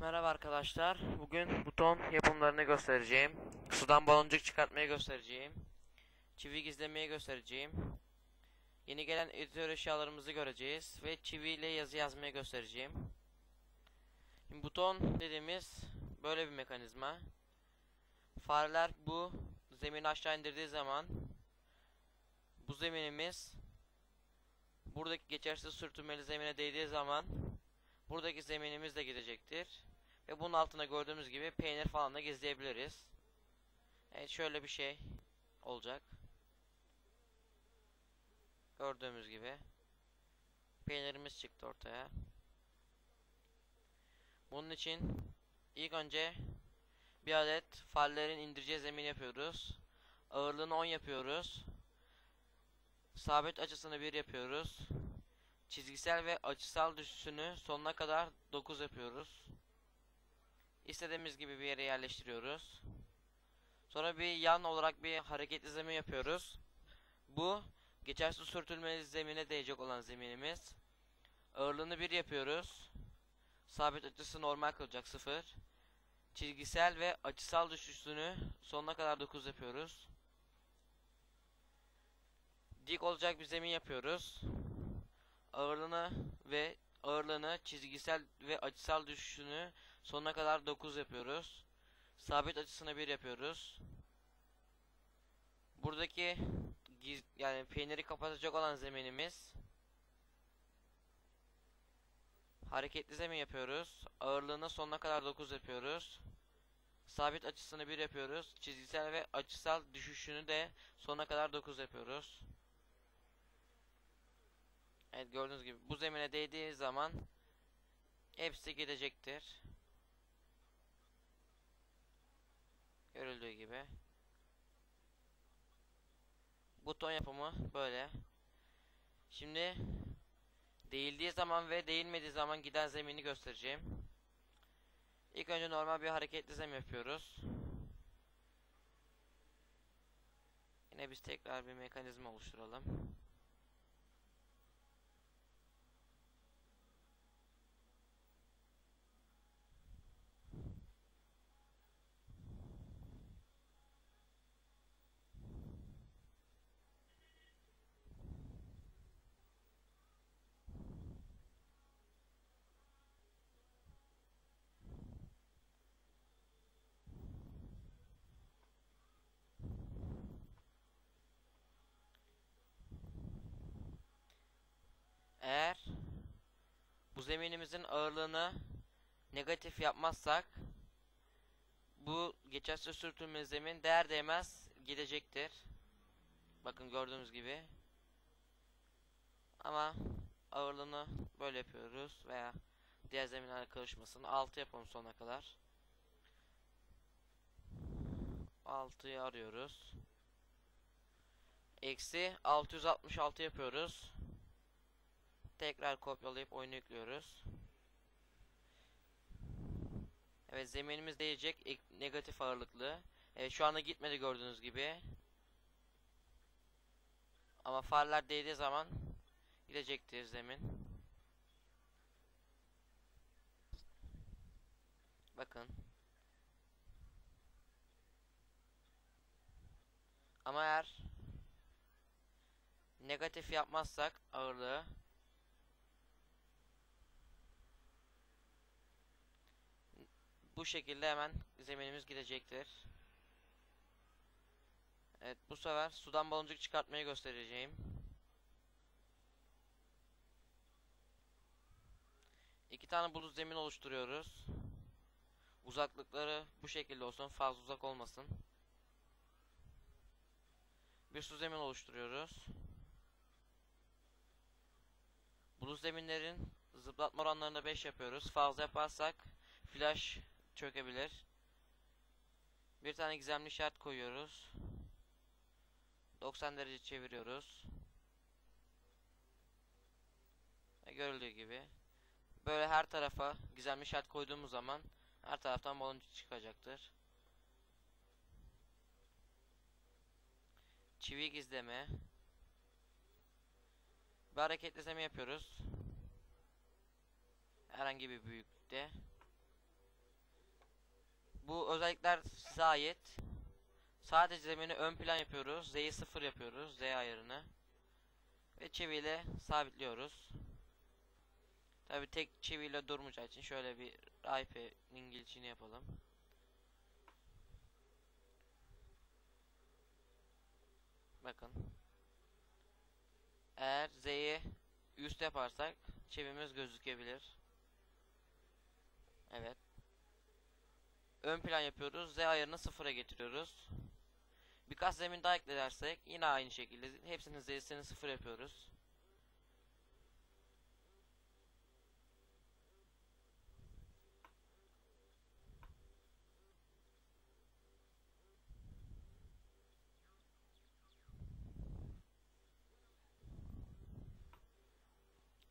Merhaba arkadaşlar. Bugün buton yapımlarını göstereceğim. Sudan baloncuk çıkartmayı göstereceğim. Çivi gizlemeyi göstereceğim. Yeni gelen editör eşyalarımızı göreceğiz ve çivi ile yazı yazmayı göstereceğim. Şimdi buton dediğimiz böyle bir mekanizma. Fareler bu zemini aşağı indirdiği zaman bu zeminimiz buradaki geçersiz sürtünmeli zemine değdiği zaman buradaki zeminimiz de gidecektir. Ve bunun altına gördüğümüz gibi peynir falan da gizleyebiliriz. Evet şöyle bir şey olacak. Gördüğümüz gibi peynirimiz çıktı ortaya. Bunun için ilk önce bir adet fallerin indireceği zemin yapıyoruz. Ağırlığını 10 yapıyoruz. Sabit açısını 1 yapıyoruz. Çizgisel ve açısal düşüşünü sonuna kadar 9 yapıyoruz. İstediğimiz gibi bir yere yerleştiriyoruz. Sonra bir yan olarak bir hareket izleme yapıyoruz. Bu geçersiz sürtünmeli zemine değecek olan zeminimiz. Ağırlığını 1 yapıyoruz. Sabit açısı normal kalacak 0. Çizgisel ve açısal düşüşünü sonuna kadar 9 yapıyoruz. Dik olacak bir zemin yapıyoruz ağırlığını ve ağırlığını çizgisel ve açısal düşüşünü sonuna kadar 9 yapıyoruz. Sabit açısını 1 yapıyoruz. Buradaki yani peyniri kapatacak olan zeminimiz hareketli zemin yapıyoruz. Ağırlığını sonuna kadar 9 yapıyoruz. Sabit açısını 1 yapıyoruz. Çizgisel ve açısal düşüşünü de sonuna kadar 9 yapıyoruz. Evet gördüğünüz gibi bu zemine değdiği zaman hepsi gidecektir. Görüldüğü gibi. Buton yapımı böyle. Şimdi değildiği zaman ve değilmediği zaman giden zemini göstereceğim. İlk önce normal bir hareketli zemin yapıyoruz. Yine biz tekrar bir mekanizma oluşturalım. Eğer bu zeminimizin ağırlığını negatif yapmazsak bu geçersiz sürtünmeli zemin değer değmez gidecektir. Bakın gördüğünüz gibi. Ama ağırlığını böyle yapıyoruz veya diğer zeminlerle karışmasın. 6 yapalım sona kadar. 6'yı arıyoruz. Eksi 666 yapıyoruz. Tekrar kopyalayıp oyunu yüklüyoruz. Evet zeminimiz değecek negatif ağırlıklı. Evet şu anda gitmedi gördüğünüz gibi. Ama farlar değdiği zaman gidecektir zemin. Bakın. Ama eğer negatif yapmazsak ağırlığı bu şekilde hemen zeminimiz gidecektir. Evet bu sefer sudan baloncuk çıkartmayı göstereceğim. İki tane bulut zemin oluşturuyoruz. Uzaklıkları bu şekilde olsun fazla uzak olmasın. Bir su zemin oluşturuyoruz. Bulut zeminlerin zıplatma oranlarını 5 yapıyoruz. Fazla yaparsak flash çökebilir. Bir tane gizemli şart koyuyoruz. 90 derece çeviriyoruz. Ve görüldüğü gibi. Böyle her tarafa gizemli şart koyduğumuz zaman her taraftan baloncuk çıkacaktır. Çivi gizleme. Bir hareketleme yapıyoruz. Herhangi bir büyüklükte. Bu özellikler size ait. Sadece zemini ön plan yapıyoruz. Z'yi sıfır yapıyoruz. Z ayarını. Ve çiviyle sabitliyoruz. Tabi tek çiviyle durmayacağı için şöyle bir IP'nin girişini yapalım. Bakın. Eğer Z'yi üst yaparsak çivimiz gözükebilir. Evet. Ön plan yapıyoruz. Z ayarını sıfıra getiriyoruz. Birkaç zemin daha eklersek yine aynı şekilde hepsinin Z'sini sıfır yapıyoruz.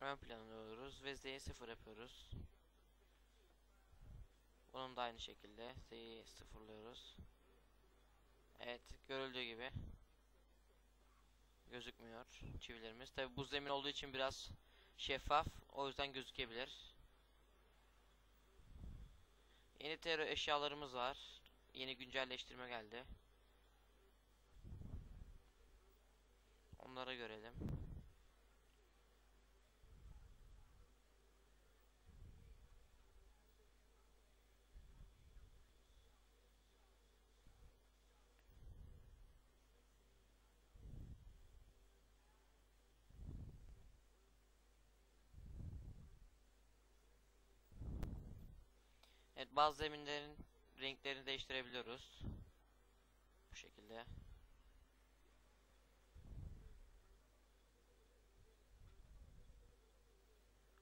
Ön planı alıyoruz ve Z'yi sıfır yapıyoruz. Bunun da aynı şekilde Z'yi sıfırlıyoruz. Evet görüldüğü gibi gözükmüyor çivilerimiz. Tabi bu zemin olduğu için biraz şeffaf o yüzden gözükebilir. Yeni tero eşyalarımız var. Yeni güncelleştirme geldi. Onları görelim. Evet bazı zeminlerin renklerini değiştirebiliyoruz. Bu şekilde.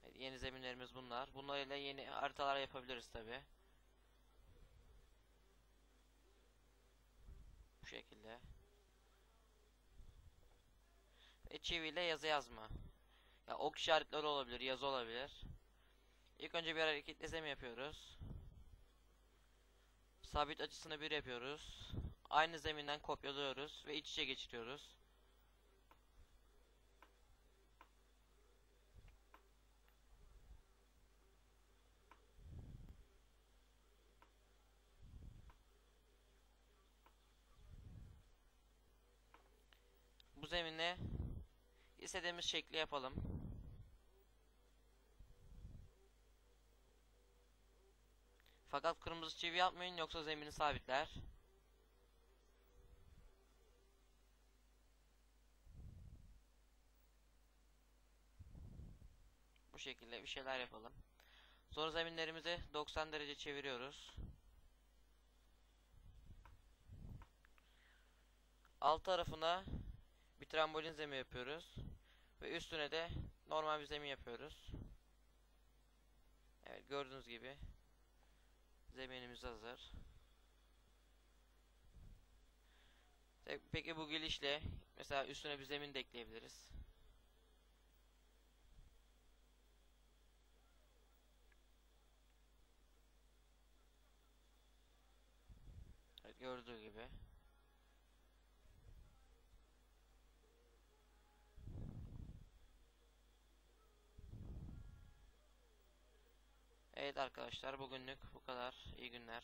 Evet, yeni zeminlerimiz bunlar. Bunlarla yeni haritalar yapabiliriz tabi. Bu şekilde. Ve çiviyle yazı yazma. Ya ok işaretleri olabilir, yazı olabilir. İlk önce bir hareketli zemin yapıyoruz. Sabit açısını bir yapıyoruz. Aynı zeminden kopyalıyoruz ve iç içe geçiriyoruz. Bu zemine istediğimiz şekli yapalım. Fakat kırmızı çivi yapmayın yoksa zemini sabitler. Bu şekilde bir şeyler yapalım. Sonra zeminlerimizi 90 derece çeviriyoruz. Alt tarafına bir trambolin zemin yapıyoruz. Ve üstüne de normal bir zemin yapıyoruz. Evet gördüğünüz gibi Zeminimiz hazır. Peki bu gelişle mesela üstüne bir zemin de ekleyebiliriz. Evet gördüğü gibi. Evet arkadaşlar bugünlük bu kadar. İyi günler.